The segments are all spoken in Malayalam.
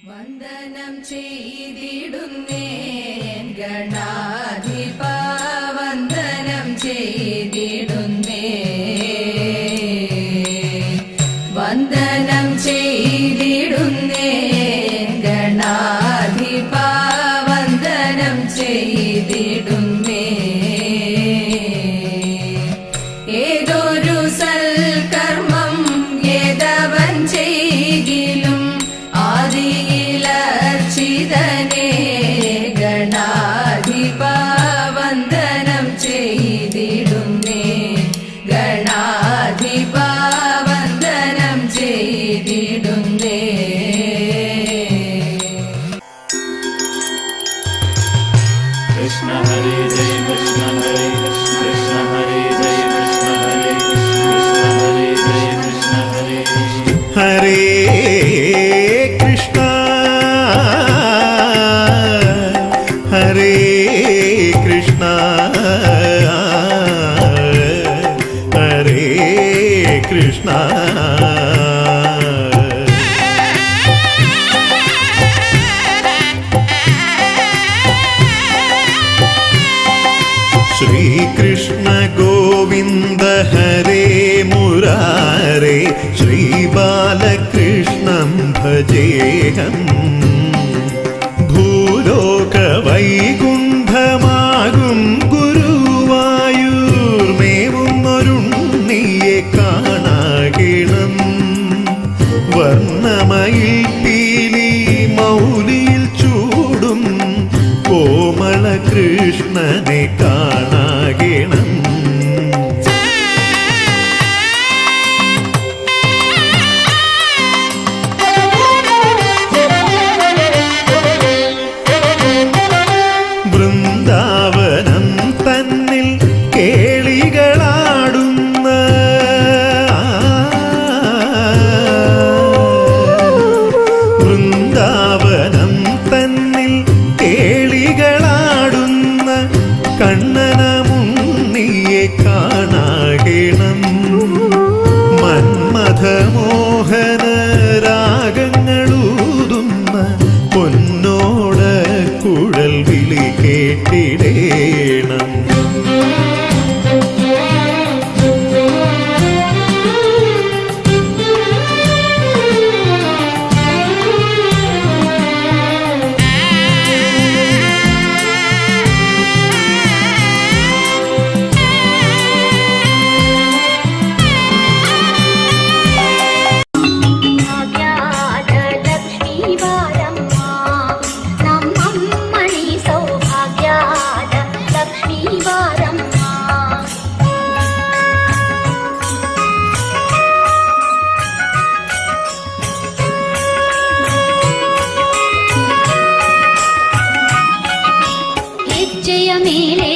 വന്ദനം ചെയ്തിടുന്നേ ഗണാധിപ വന്ദനം ചെയ്തിടുന്നു ശ്രീകൃഷ്ണ ഗോവിന്ദ ഹരേ മുരാരേ ശ്രീബാലകൃഷ്ണം ഭജേഹം. ഭൂലോക വൈകും മണയിൽ പീലി മൗലിയിൽ ചൂടും കോമള കൃഷ്ണനെ കാ വിജയമേലേ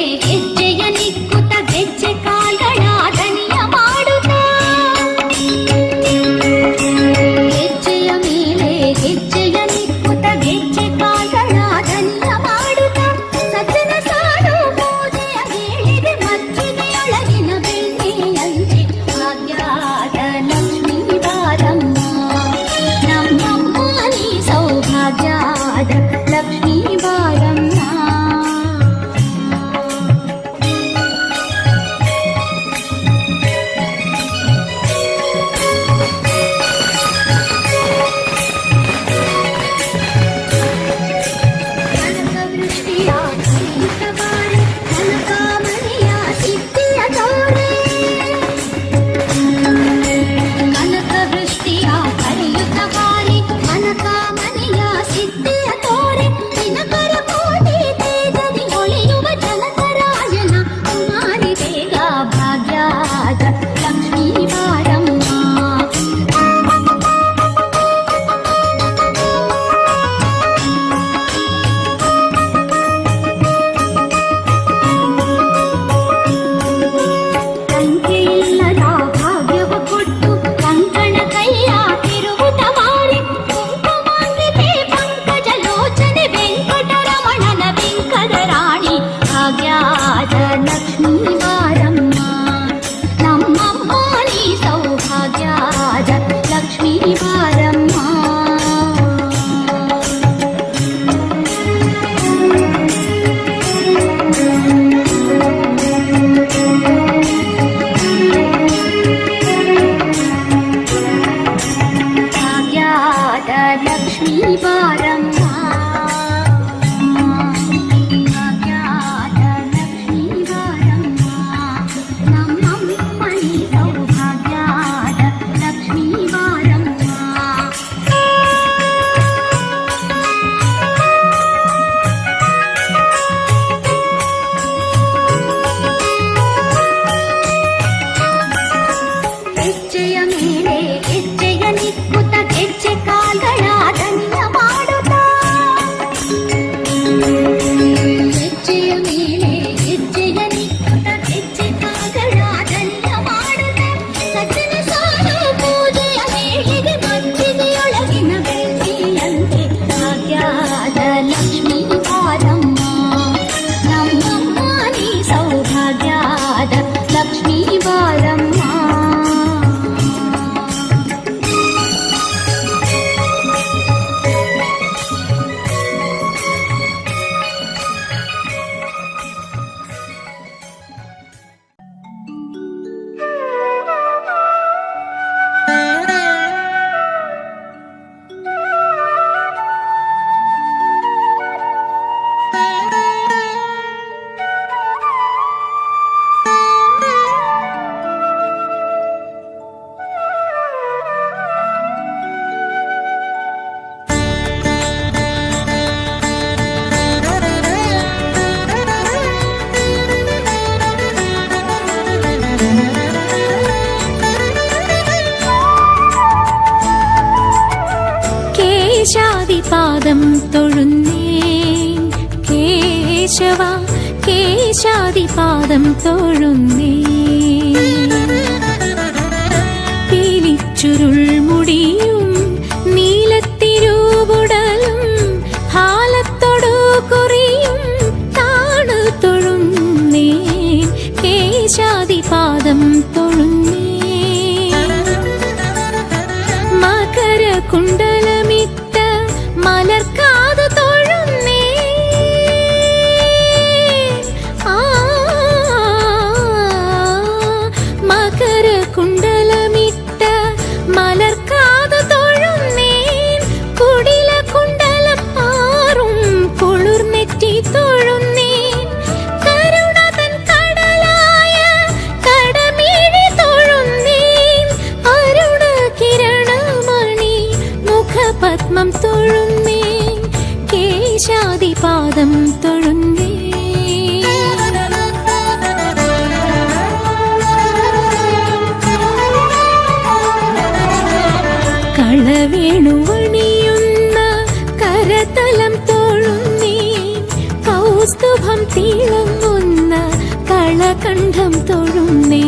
nothing new. കേശാദിപാദം തൊഴുന്നേ കേശവ കേശാദിപാദം തൊഴുന്നേ പിലിച്ചുരുൾ മുടി കലർന്ന വേണുവണിയുന്ന കരതലം തോഴുന്നീ കൗസ്തുഭം തിളങ്ങുന്ന കളകണ്ഠം തൊഴുന്നേ.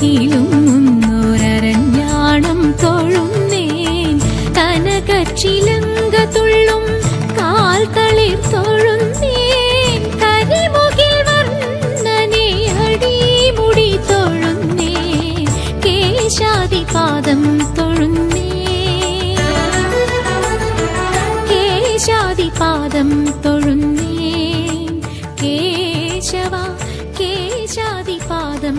കിലുങ്ങുന്നൊരഞ്ഞാണം തൊഴുന്നേൻ. കനകച്ചിലങ്ക തുള്ളും കാൽ തളിർ കേശവ കേശാതി പാദം